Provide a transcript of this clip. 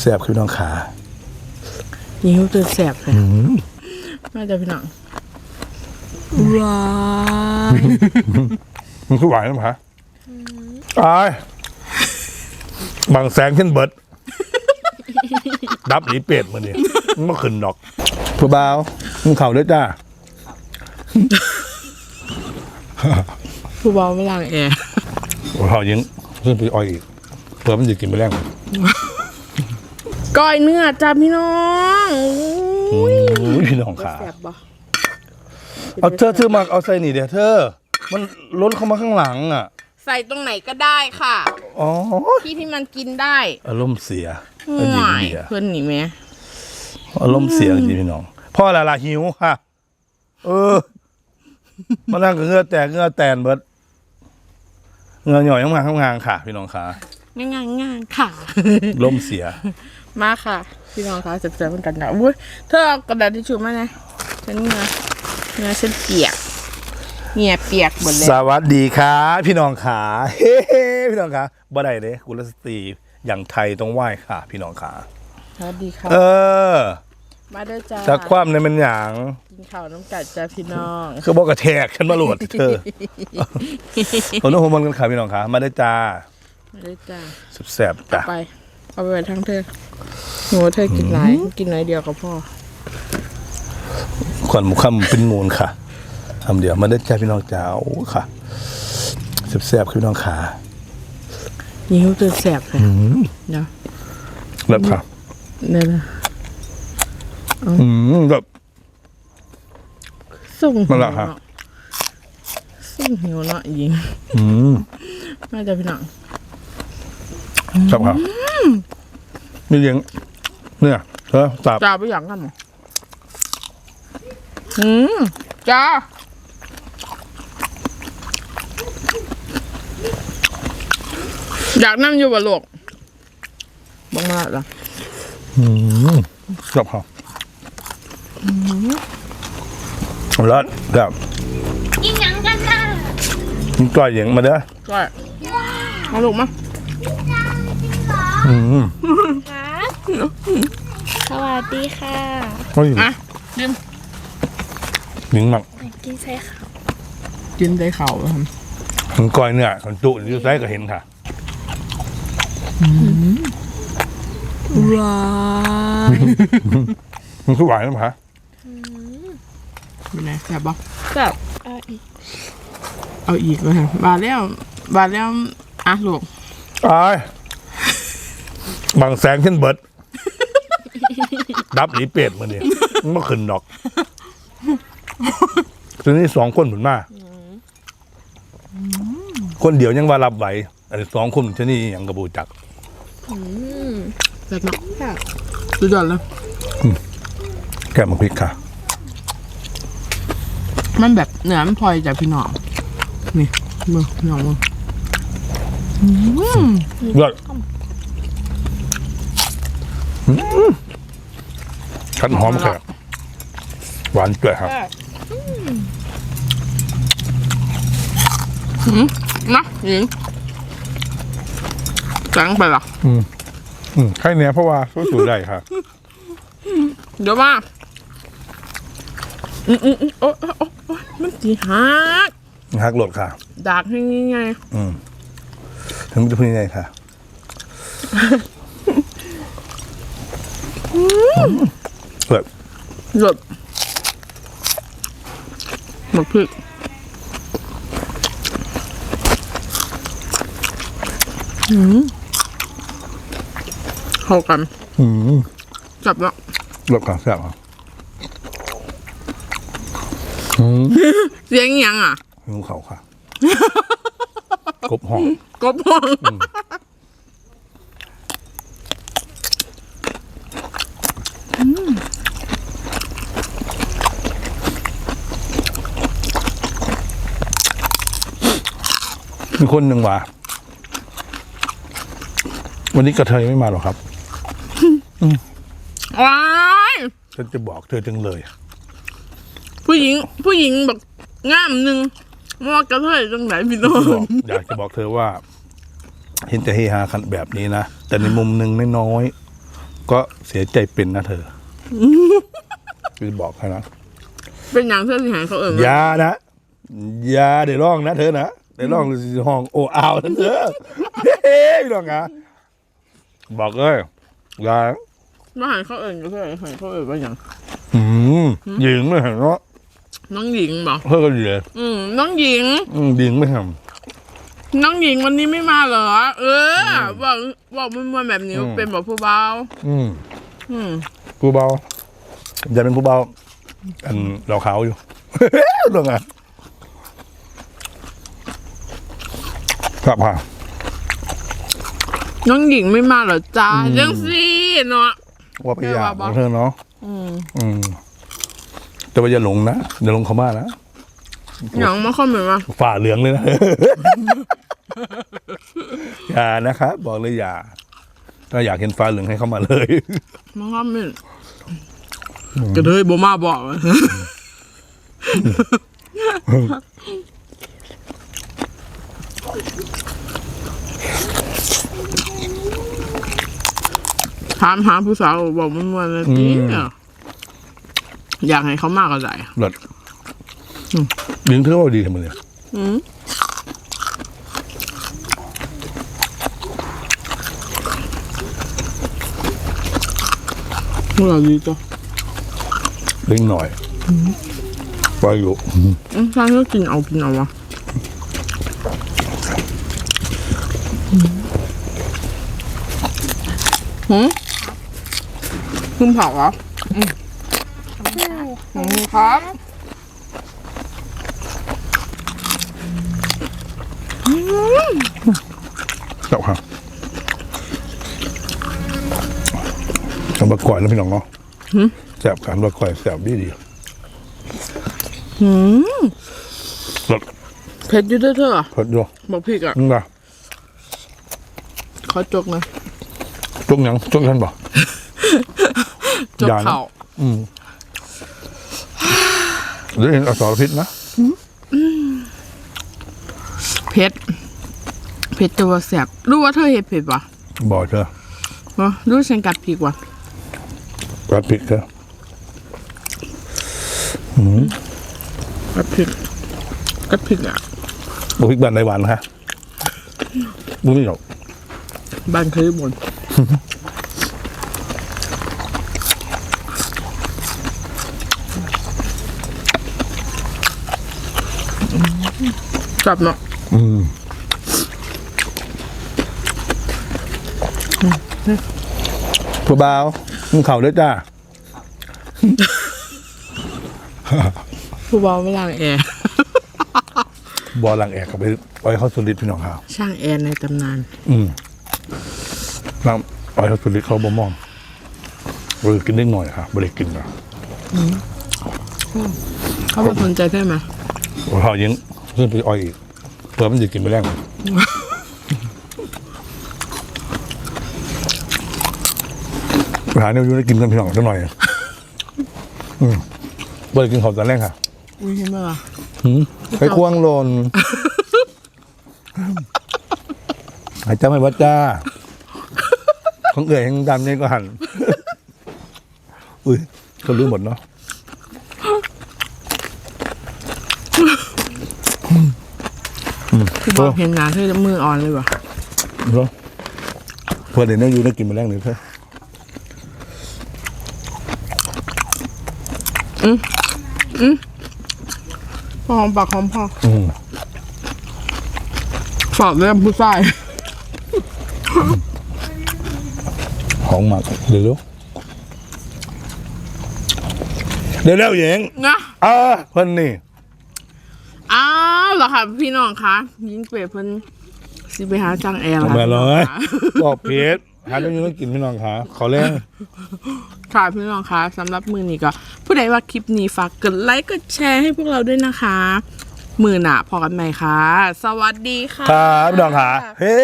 แซ่บๆคือพี่น้องขายิงตัวแสบเลยน่าจะพี่น้องว้ายมันคือหวานนะฮะตายบางแสงขึ้นเบิด ดับหนีเป็ดมาเนี่ยมันก็ขึ้นดอกผู้บ่าวมึงเข่าด้วยจ้า ผู้เบาไม่ล้างแอร์ เขายิงขึ้นไปอ้อยอีกเพื่อมันจะกินไปแรง ก้อยเนื้อจ้าพี่น้องอุ้ยพี่น้องขาแสบบ่เอาเธอเธอมาเอาใส่นี่เดี๋ยวเธอ มันล้นเข้ามาข้างหลังอะ ใส่ตรงไหนก็ได้ค่ะ อ๋อ ที่ที่มันกินได้ อารมณ์เสียห่แล้วยิงวยเบียร์เพื่อนหนีแม่อารมณ์เสียจริงๆพี่น้อง พ่อละลาหิวค่ะ เออ มานั่งกับเหงือแตกเหงือแตนเบิดเหงือหน่อยข้างมาข้างงางค่ะ พี่น้องขาง่ายง่ายๆค่ะลมเสีย มาค่ะ พี่น้องคะเจ็บๆเหมือนกันนะอุ้ยเธอเอากระดาษทิชชู่มาไงฉันเงาเงาฉันเปียกเหงียเปียกหมดเลยสวัสดีค่ะพี่น้องขาเฮ้พี่น้องขาบ่ได้เลยกุลสตรีอย่างไทยต้องไหว้ค่ะ พี่น้องขาสวัสดีค่ะเออ มาเด้อจ้าจากความในมันอย่างกินข้าวน้ำกัดจ้าพี่น้องคือบอกกระแทกขึ้นมาโหลดเธอผมต้องหัวมันกันค่ะพี่น้องขามาได้จ้ามาเด้อจ้าแซ่บๆจ้ะไป เอาไปไว้ทั้งเธอหนูว่าเธอกินหลาย กินน้อยเดียวกับพ่อขวัญหมูคำเป็นมูลค่ะทำเดี๋ยวมาได้จ้าพี่น้องจ้าโอ้ค่ะแซ่บๆคือพี่น้องขายิงตัวแสบเลยเนาะแบบค่ะเนี่ยนะอืมแบบ ส่งมาละครับเนาะส่งหิวเนาะยิงอืม น่าจะพี่น้อง ชอบครับมีเลี้ยงเนี่ยเออสับจ้าไปอย่างกันหรออืมจ้าอยากนั่งอยู่บ่ลูกบังมาละอืมชอบครับแล้วแบบกินหยังกันน่ะมันก้อยเหยียงมาเด้อก็มาลูกมาอืมครับ สวัสดีค่ะก็ยิงอะดิมยิงหมักกินใส่ค่ะกินได้เข่าแล้วครับมันก้อยเนี่ยคนจุอยู่ไซก็เห็นค่ะว้ายมันคือหวานนะฮะเป็นไงแซ่บปะกับเอาอีกเอาอีกเลยค่ะบาดแล้วบาดแล้วอะลูกตาย บางแสงขึ้นเบิด ดับหนีเป็ดมาเนี่ยมันก็ขึ้นดอกทีนี้สองคนเหมือนมาคนเดียวยังว่ารับไหวอันนี้สองคนที่นี่ยังกระบูจักแซ่บเนาะค่ะสุดยอดเลยแกะมาพริกค่ะ มันแบบเนื้อมันพลอยจากพี่น้องนี่มือพี่น้องมือยอด ขั้นหอมแขกหวานเปื่อยครับนะหญิงแสงไปเหรออืมแค่เนี้ยเพราะว่าสู้สูได้ครับเดี๋ยวมาอืมอืมอืมโอ๊ยโอ๊ยโอ๊ยโอ๊ยมันจีหักฮักโหลดค่ะดากให้ไงอืมถึงจะพูดยังไงค่ะ แบบหลดหมดพริกอืมเข้ากันอืมจับแล้วหลบค่ะแซ่บครับอืมเสียงอิหยังอะงูเขาค่ะ กบห้อง กบห้อง มีคนหนึ่งว่า วันนี้กระเทยไม่มาหรอกครับว้ายฉันจะบอกเธอจังเลย ผู้หญิง ผู้หญิงแบบงามหนึ่งมอกระเทยตรงไหนพี่น้อบอกงอยากจะบอกเธอว่า เห็นแต่เฮฮากันแบบนี้นะ แต่ในมุมหนึ่งน้อยก็เสียใจเป็นนะเธอคือบอกให้นะเป็นอย่างเสื้อสีหายเขาเอ่ยอยานะอยาเดี๋ยวร้องนะเธอนะ เดี๋ยวร้องห้องโอ้อาวนะเธอเฮ้ยพี่น้องอะบอกเลยอยามาหายเขาเอ่ยก็เพื่อหายเขาเอ่ยว่าอย่างอืมหญิงไม่เห็นเนาะน้องหญิงบอกเพื่อก็ดีเลยอืมน้องหญิง อืมหญิงไม่ทน้องหญิงวันนี้ไม่มาเหรอ เออบอกบอกมันมาแบบนี้เป็นบอกผู้เบาำอืมอืมผู้เบาจะเป็นผู้เบาอันเราขาวอยู่ตรงอะ ครับค่ะน้องหญิงไม่มาเหรอจ้ายังสิเนาะ ว่าไปอยากแม่ว่าขบ่องเธอเนาะอืมอืมแต่ว่าอย่าหลงนะอย่าหลงเขามากนะอย่างมาคอมเมนต์มาฝ่าเหลืองเลยนะ อย่านะครับ บอกเลยอย่า ถ้าอยากเห็นฟ้าเหลืองให้เข้ามาเลยมาคอมเมนต์กระเทยบ่มาบอก ถามหาผู้สาวบอกมันวันละทีอืมอะอยากให้เขามากก็ได้หลดดึงเธอว่าดีทำไมเนี่ยอืมพวกเราดีจ้ะดึงหน่อยไปอยู่อืมใช่ก็กินเอากินเอาวะหืม คุณเผาเหรออืมอืมครับเจ้าค่ะทำบะก่อยแล้วพี่น้องเนาะแสบกันบะก่อยแสบดีดีหืมหลดเผ็ดอยู่เด้อเธอพดอยู่บอกพี่อะมึงอะขอจกนะจุกหยังจุกท่านบอก จกอย่านะเข่าอืมหรือเห็นอสรพิษนะเผ็ดเผ็ดตัวแสบรู้ว่าเธอเห็ดเผ็ดปะบอกเธอวะรู้ฉันกัดพริกวะรับผิดเธอกัดพริกกัดพริกอะบุพริกบันในวันฮะบุ้ไม่หรอกบ้านเคยบน จับเนาะอืมผู้บ่าวมึงเข่าด้วยจ้าผู้เบาไม่ล้างแอร์บอลังแอกกับไปปล่อยเข้าสุริตพี่น้องข่าวช่างแอร์ในตำนาน อืมลังปล่อยเข้าสุริตเขาบ่มอมบริกินได้หน่อยค่ะบริกินนะเขาบอกสนใจได้ไหมเขายิง ขึ้นไปอ้อยอีกเพื่อมันจะกินไปแรงไปหาเนี่ยอยู่ได้กินกันพี่น้องสักหน่อยอืมบริกินเขาวตอนแรกค่ะอุ้ยเห็นไหมล่ะหืมไปควงโลนหายใจไม่วัดจ้า ของเอื่อยยังดำเนี่ยก็หัน อุ้ยเขารู้หมดเนาะ ผู้เบาเห็นหนาเธอจะมืออ่อนเลยวะเหรอเพื่อนเดี๋ยวนี้อยู่ได้กินมาแรงหรือเพื่อพอหอมปากหอมพออืมฝากเรื่องผู้ชายของหมักเดี๋ยวเร็วเดี๋ยวเร็วๆเหยงนะอ่าเพื่อนนี่อ้าว เหรอค่ะ พี่น้องคะยิงเปรตเพิ่นสิไปหาจ้างแอร์ทำล่ะไมาเลยค่ะบอกเพชรหาเรื่องอยู่ต้องกินพี่น้องขาขอแรงค่ะพี่น้องคะสำหรับมือนี้ก็ ผู้ใดว่าคลิปนี้ฝากกดไลค์กดแชร์ให้พวกเราด้วยนะคะ มือหนาพอกันใหม่ค่ะ สวัสดีค่ะ ครับพี่น้องขาเฮ้